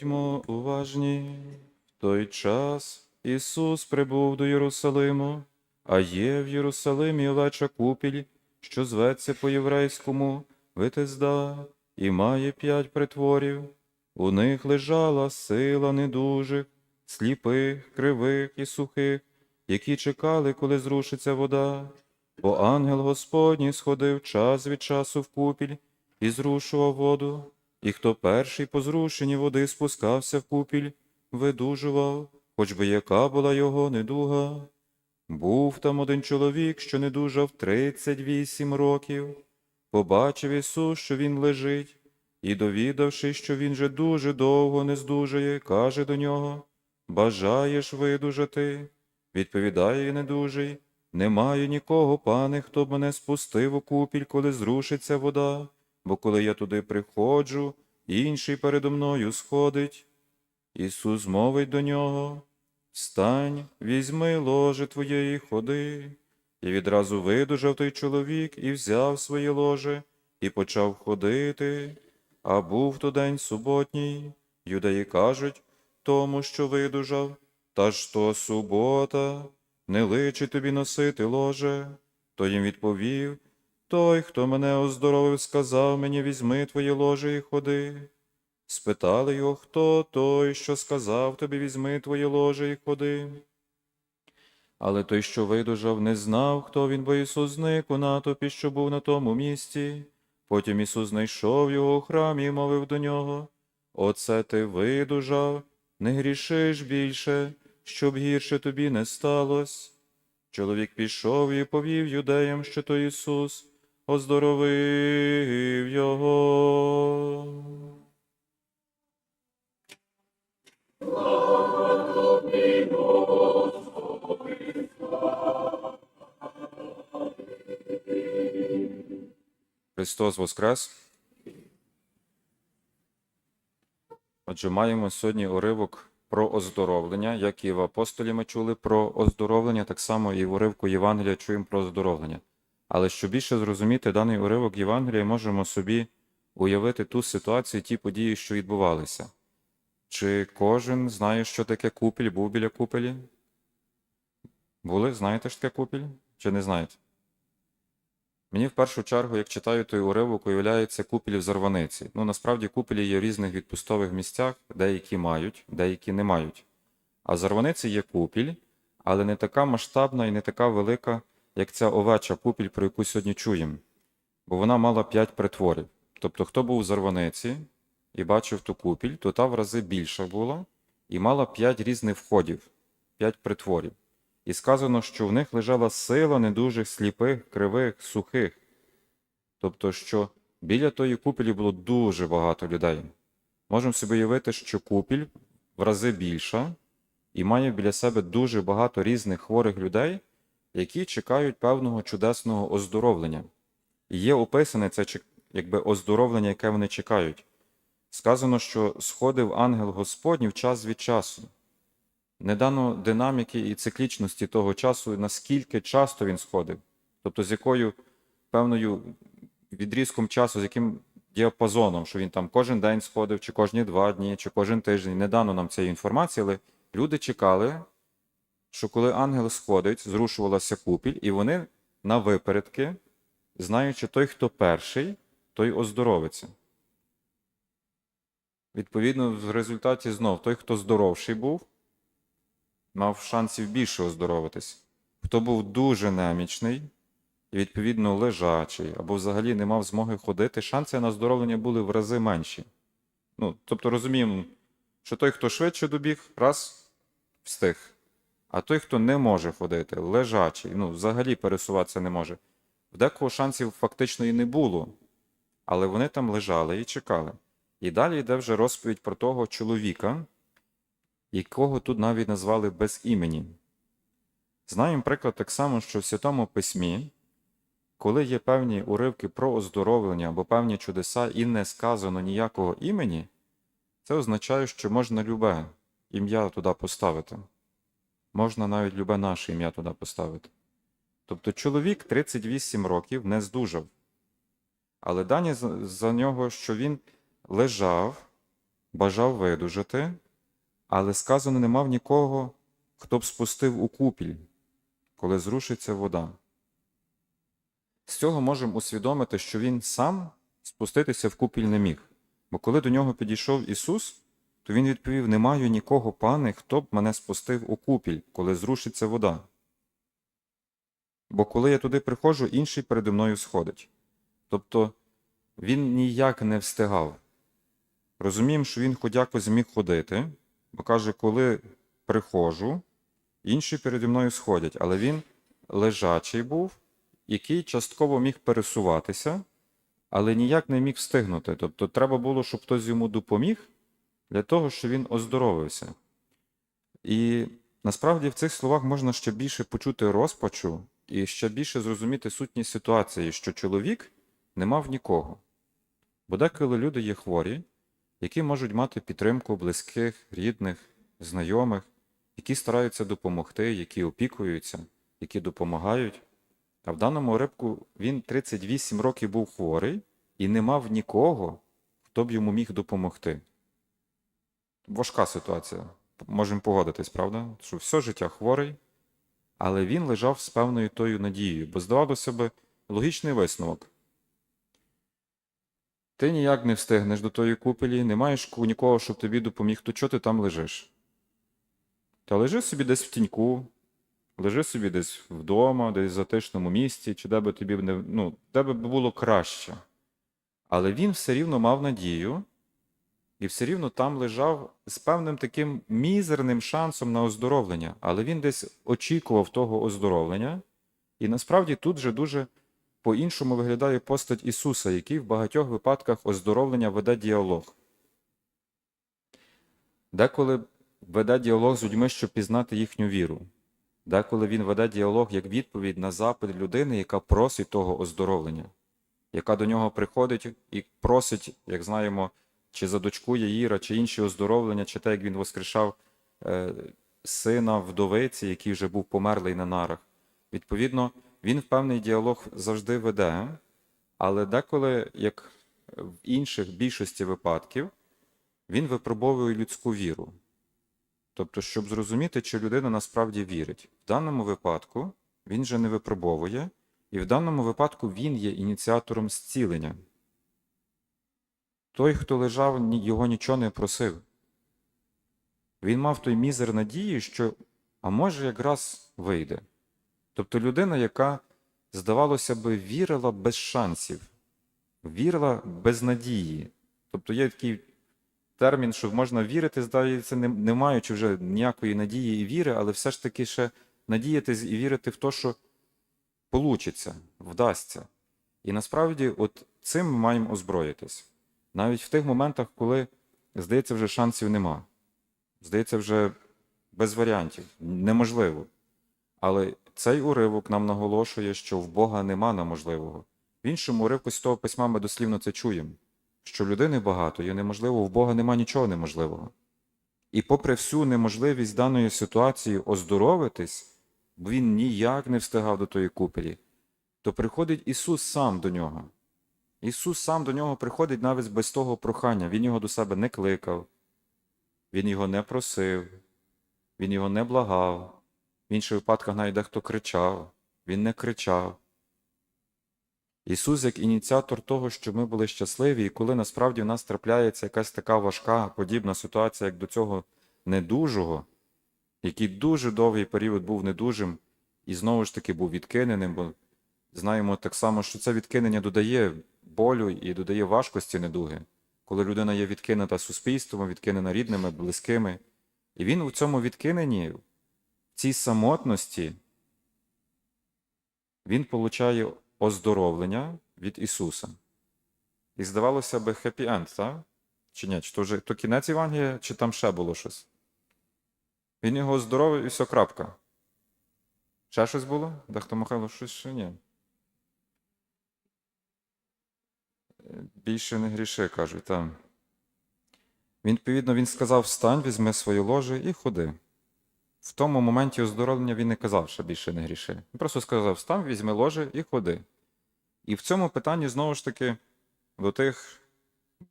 Будьмо уважні. В той час Ісус прибув до Єрусалиму, а є в Єрусалимі овеча купіль, що зветься по-єврейському Витезда, і має п'ять притворів. У них лежала сила недужих, сліпих, кривих і сухих, які чекали, коли зрушиться вода. Бо ангел Господній сходив час від часу в купіль і зрушував воду, і хто перший по зрушенні води спускався в купіль, видужував, хоч би яка була його недуга. Був там один чоловік, що недужав тридцять вісім років. Побачив Ісус, що він лежить, і, довідавши, що він же дуже довго не здужає, каже до нього Бажаєш видужати? Відповідає недужий, немає нікого, пане, хто б мене спустив у купіль, коли зрушиться вода, бо коли я туди приходжу, інший передо мною сходить. Ісус мовить до нього Встань, візьми ложе твоє і ходи. І відразу видужав той чоловік і взяв своє ложе, і почав ходити. А був то день суботній. Юдеї кажуть тому, що видужав, та ж то субота, не личить тобі носити ложе. То їм відповів Той, хто мене оздоровив, сказав мені, візьми твоє ложе і ходи. Спитали його, хто той, що сказав тобі, візьми твоє ложе і ходи. Але той, що видужав, не знав, хто він, бо Ісус зник у натовпі, що був на тому місці. Потім Ісус знайшов його у храмі і мовив до нього Оце ти видужав, не грішиш більше, щоб гірше тобі не сталося. Чоловік пішов і повів юдеям, що то Ісус оздоровив його. Христос Воскрес! Отже, маємо сьогодні уривок про оздоровлення, як і в апостолі ми чули про оздоровлення, так само і в уривку Євангелія чуємо про оздоровлення. Але щоб більше зрозуміти даний уривок Євангелія, можемо собі уявити ту ситуацію, ті події, що відбувалися. Чи кожен знає, що таке купіль, був біля купелі? Були? Знаєте, що таке купіль? Чи не знаєте? Мені в першу чергу, як читаю той уривок, уявляється купіль в Зарваниці. Ну, насправді купелі є в різних відпустових місцях, деякі мають, деякі не мають. А в є купіль, але не така масштабна і не така велика, як ця овеча купіль, про яку сьогодні чуємо. Бо вона мала п'ять притворів. Тобто, хто був в Зарваниці і бачив ту купіль, то та в рази більша була і мала п'ять різних входів, п'ять притворів. І сказано, що в них лежала сила недужих сліпих, кривих, сухих. Тобто, що біля тої купелі було дуже багато людей. Можемо собі уявити, що купіль в рази більша і має біля себе дуже багато різних хворих людей, які чекають певного чудесного оздоровлення. І є описане це якби оздоровлення, яке вони чекають. Сказано, що сходив ангел Господній час від часу. Не дано динаміки і циклічності того часу, наскільки часто він сходив, тобто з якою певною відрізком часу, з яким діапазоном, що він там кожен день сходив, чи кожні два дні, чи кожен тиждень. Не дано нам цієї інформації, але люди чекали, що коли ангел сходить, зрушувалася купіль, і вони на випередки, знаючи той, хто перший, той оздоровиться. Відповідно, в результаті знов той, хто здоровший був, мав шансів більше оздоровитись. Хто був дуже немічний і, відповідно, лежачий, або взагалі не мав змоги ходити, шанси на оздоровлення були в рази менші. Ну, тобто розуміємо, що той, хто швидше добіг, раз встиг. А той, хто не може ходити, лежачий, ну, взагалі пересуватися не може. В декого шансів фактично і не було, але вони там лежали і чекали. І далі йде вже розповідь про того чоловіка, якого тут навіть назвали без імені. Знаємо приклад так само, що в Святому Письмі, коли є певні уривки про оздоровлення або певні чудеса і не сказано ніякого імені, це означає, що можна любе ім'я туди поставити. Можна навіть любе наше ім'я туди поставити. Тобто чоловік 38 років не здужав. Але дані за нього, що він лежав бажав видужати, але сказано, не мав нікого, хто б спустив у купіль, коли зрушиться вода. З цього можемо усвідомити, що він сам спуститися в купіль не міг. Бо коли до нього підійшов Ісус, то він відповів: Не маю нікого, пане, хто б мене спустив у купіль, коли зрушиться вода. Бо коли я туди приходжу, інший передо мною сходить. Тобто він ніяк не встигав. Розуміємо, що він хоч якось зміг ходити, бо каже, коли приходжу, інші переді мною сходять, але він лежачий був, який частково міг пересуватися, але ніяк не міг встигнути. Тобто треба було, щоб хтось йому допоміг для того, щоб він оздоровився. І насправді в цих словах можна ще більше почути розпачу і ще більше зрозуміти сутність ситуації, що чоловік не мав нікого. Бо деколи люди є хворі, які можуть мати підтримку близьких, рідних, знайомих, які стараються допомогти, які опікуються, які допомагають. А в даному рибку він 38 років був хворий і не мав нікого, хто б йому міг допомогти. Важка ситуація. Можемо погодитись, правда? Що все життя хворий, але він лежав з певною тою надією, бо здавалося би, логічний висновок. Ти ніяк не встигнеш до тої купелі, не маєш нікого, щоб тобі допоміг, то чого ти там лежиш? Та лежи собі десь в тіньку, лежи собі десь вдома, десь в затишному місці, чи де би тобі не, ну, де би було краще. Але він все рівно мав надію, і все рівно там лежав з певним таким мізерним шансом на оздоровлення. Але він десь очікував того оздоровлення, і насправді тут же дуже по-іншому виглядає постать Ісуса, який в багатьох випадках оздоровлення веде діалог. Деколи веде діалог з людьми, щоб пізнати їхню віру. Деколи він веде діалог як відповідь на запит людини, яка просить того оздоровлення, яка до нього приходить і просить, як знаємо, чи за дочку Яїра, чи інші оздоровлення, чи те, як він воскрешав е, сина вдовиці, який вже був померлий на нарах. Відповідно, він в певний діалог завжди веде, але деколи, як в інших більшості випадків, він випробовує людську віру. Тобто, щоб зрозуміти, чи людина насправді вірить. В даному випадку він же не випробовує, і в даному випадку він є ініціатором зцілення. Той, хто лежав, його нічого не просив. Він мав той мізер надії, що, а може, якраз вийде. Тобто людина, яка, здавалося би, вірила без шансів, вірила без надії. Тобто є такий термін, що можна вірити, здається, не, не маючи вже ніякої надії і віри, але все ж таки ще надіятись і вірити в те, що получиться, вдасться. І насправді, от цим ми маємо озброїтись. Навіть в тих моментах, коли, здається, вже шансів нема. Здається, вже без варіантів, неможливо. Але цей уривок нам наголошує, що в Бога нема неможливого. В іншому уривку з того письма ми дослівно це чуємо, що людини багато є неможливо, в Бога нема нічого неможливого. І попри всю неможливість даної ситуації оздоровитись, бо він ніяк не встигав до тої купелі, то приходить Ісус сам до нього. Ісус сам до нього приходить навіть без того прохання. Він його до себе не кликав, Він його не просив, Він його не благав. В інших випадках навіть дехто кричав, Він не кричав. Ісус як ініціатор того, щоб ми були щасливі, і коли насправді в нас трапляється якась така важка, подібна ситуація, як до цього недужого, який дуже довгий період був недужим і знову ж таки був відкиненим, бо знаємо так само, що це відкинення додає болю і додає важкості недуги, коли людина є відкинута суспільством, відкинена рідними, близькими. І він у цьому відкиненні, в цій самотності, він получає оздоровлення від Ісуса. І здавалося би, хеппі-енд, так? Чи ні? Чи то вже то кінець Євангелія, чи там ще було щось? Він його оздоровив і все, крапка. Ще щось було? Дехто Михайло, щось ще ні. Більше не гріши, кажуть, там. Відповідно, він сказав: встань, візьми своє ложе і ходи. В тому моменті оздоровлення він не казав, що більше не гріши. Він просто сказав: встань, візьми ложе і ходи. І в цьому питанні, знову ж таки, до тих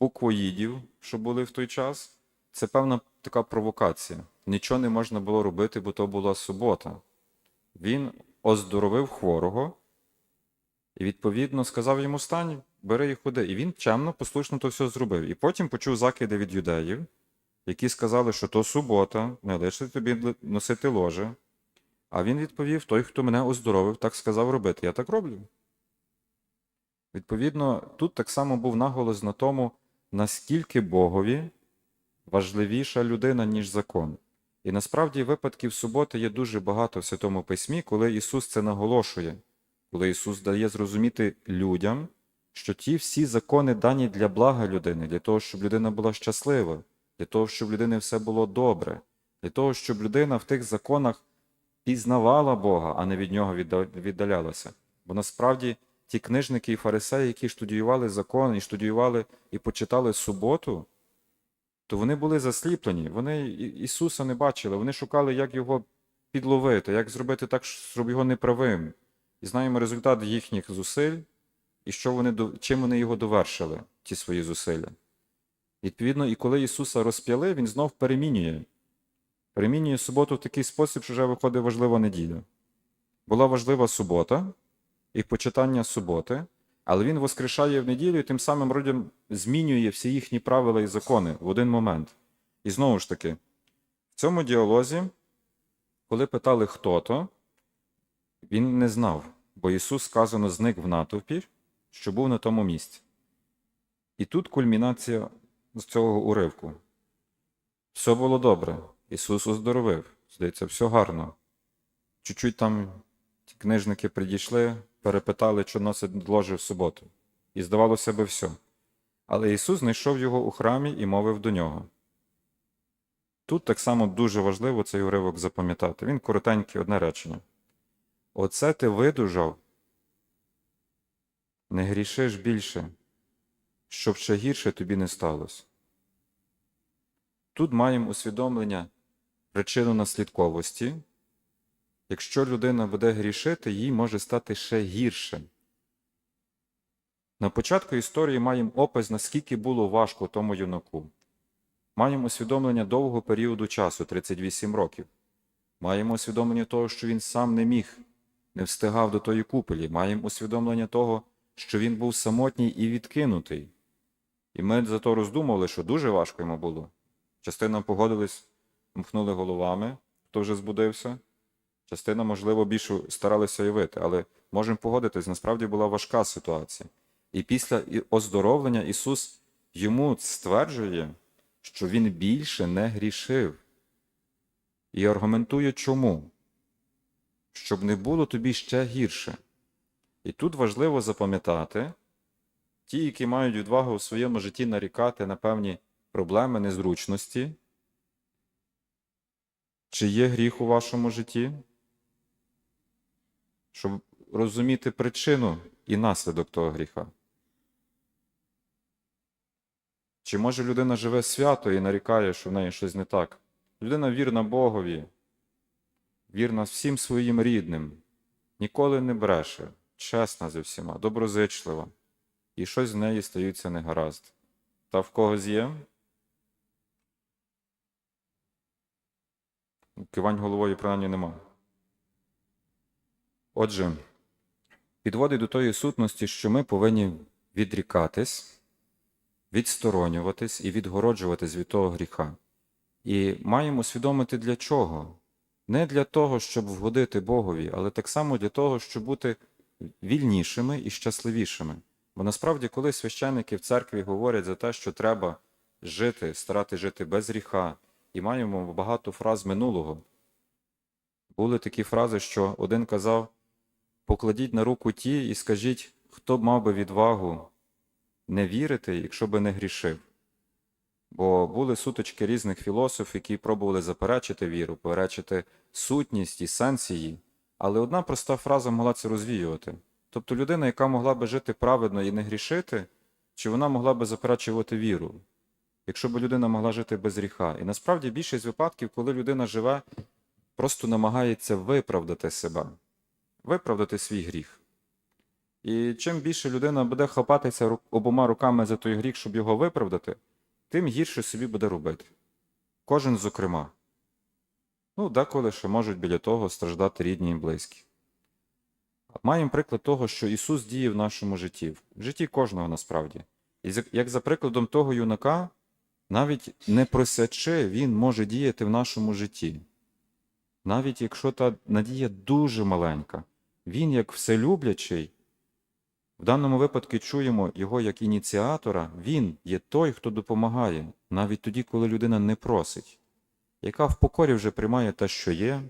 буквоїдів, що були в той час, це певна така провокація. Нічого не можна було робити, бо то була субота. Він оздоровив хворого і, відповідно, сказав йому стань, бери і ходи. І він чемно, послушно то все зробив. І потім почув закиди від юдеїв, які сказали, що то субота, не лише тобі носити ложе. А він відповів: той, хто мене оздоровив, так сказав робити. Я так роблю. Відповідно, тут так само був наголос на тому, наскільки Богові важливіша людина, ніж закон. І насправді випадків суботи є дуже багато в Святому Письмі, коли Ісус це наголошує, коли Ісус дає зрозуміти людям, що ті всі закони дані для блага людини, для того, щоб людина була щаслива, для того, щоб людини все було добре, для того, щоб людина в тих законах пізнавала Бога, а не від нього віддалялася. Бо насправді ті книжники і фарисеї, які студіювали закон і студіювали і почитали суботу, то вони були засліплені, вони Ісуса не бачили, вони шукали, як його підловити, як зробити так, щоб його неправим. І знаємо результат їхніх зусиль, і що вони, чим вони його довершили, ті свої зусилля. Відповідно, і коли Ісуса розп'яли, Він знов перемінює. Перемінює суботу в такий спосіб, що вже виходить важлива неділя. Була важлива субота і почитання суботи, але він воскрешає в неділю і тим самим родям змінює всі їхні правила і закони в один момент. І знову ж таки, в цьому діалозі, коли питали, хто то, він не знав, бо Ісус сказано зник в натовпі, що був на тому місці. І тут кульмінація з цього уривку. Все було добре. Ісус оздоровив. Здається, все гарно. Чуть-чуть там ті книжники прийшли, перепитали, що носить ложе в суботу. І здавалося би, все. Але Ісус знайшов його у храмі і мовив до нього. Тут так само дуже важливо цей уривок запам'ятати. Він коротенький, одне речення. Оце ти видужав, не грішиш більше, щоб ще гірше тобі не сталося. Тут маємо усвідомлення причину наслідковості. Якщо людина буде грішити, їй може стати ще гірше. На початку історії маємо опис, наскільки було важко тому юнаку. Маємо усвідомлення довгого періоду часу 38 років. Маємо усвідомлення того, що він сам не міг, не встигав до тої купелі. Маємо усвідомлення того, що він був самотній і відкинутий. І ми за то роздумували, що дуже важко йому було. Частина погодились, махнули головами, хто вже збудився. Частина, можливо, більше старалися уявити, але можемо погодитись, насправді була важка ситуація. І після оздоровлення Ісус йому стверджує, що Він більше не грішив. І аргументує чому? Щоб не було тобі ще гірше. І тут важливо запам'ятати, ті, які мають відвагу у своєму житті нарікати на певні проблеми, незручності, чи є гріх у вашому житті? Щоб розуміти причину і наслідок того гріха. Чи може людина живе свято і нарікає, що в неї щось не так? Людина вірна Богові, вірна всім своїм рідним, ніколи не бреше, чесна зі всіма, доброзичлива, і щось з неї стається негаразд. Та в когось є? Кивань головою принаймні нема. Отже, підводить до тої сутності, що ми повинні відрікатись, відсторонюватись і відгороджуватись від того гріха. І маємо усвідомити для чого? Не для того, щоб вгодити Богові, але так само для того, щоб бути вільнішими і щасливішими. Бо насправді, коли священники в церкві говорять за те, що треба жити, старати жити без гріха, і маємо багато фраз минулого, були такі фрази, що один казав: покладіть на руку ті і скажіть, хто б мав би відвагу не вірити, якщо би не грішив. Бо були сутички різних філософів, які пробували заперечити віру, перечити сутність і сенс її. Але одна проста фраза могла це розвіювати. Тобто людина, яка могла би жити праведно і не грішити, чи вона могла би заперечувати віру, якщо б людина могла жити без гріха. І насправді більшість випадків, коли людина живе, просто намагається виправдати себе, виправдати свій гріх. І чим більше людина буде хапатися обома руками за той гріх, щоб його виправдати, тим гірше собі буде робити. Кожен зокрема. Ну, деколи ще можуть біля того страждати рідні і близькі. Маємо приклад того, що Ісус діє в нашому житті, в житті кожного насправді. І як за прикладом того юнака, навіть не просячи, Він може діяти в нашому житті. Навіть якщо та надія дуже маленька, Він, як вселюблячий, в даному випадку чуємо його як ініціатора, він є той, хто допомагає, навіть тоді, коли людина не просить, яка в покорі вже приймає те, що є,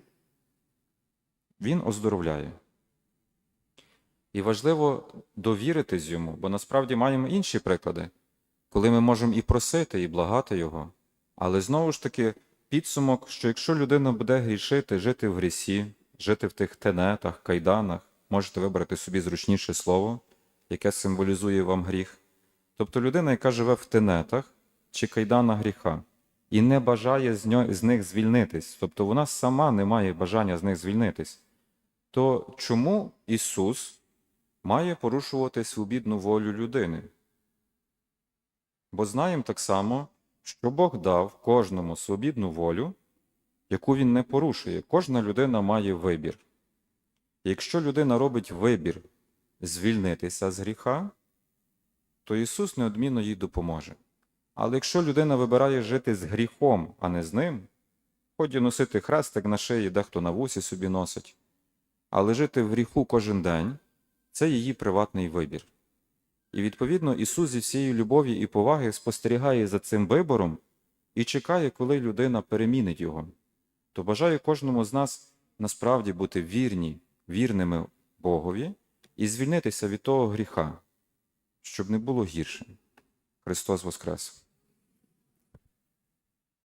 він оздоровляє. І важливо довіритись йому, бо насправді маємо інші приклади, коли ми можемо і просити, і благати його. Але знову ж таки, підсумок, що якщо людина буде грішити, жити в грісі, жити в тих тенетах, кайданах, можете вибрати собі зручніше слово, яке символізує вам гріх. Тобто людина, яка живе в тенетах чи кайданах гріха, і не бажає з, них звільнитись, тобто вона сама не має бажання з них звільнитись, то чому Ісус має порушувати свобідну волю людини? Бо знаємо так само, що Бог дав кожному свобідну волю, яку він не порушує. Кожна людина має вибір. Якщо людина робить вибір звільнитися з гріха, то Ісус неодмінно їй допоможе. Але якщо людина вибирає жити з гріхом, а не з ним, ході носити хрестик на шиї, дехто на вусі собі носить, але жити в гріху кожен день це її приватний вибір. І відповідно Ісус зі всією любові і поваги спостерігає за цим вибором і чекає, коли людина перемінить його. То бажаю кожному з нас насправді бути вірні, вірними Богові і звільнитися від того гріха, щоб не було гірше. Христос Воскрес!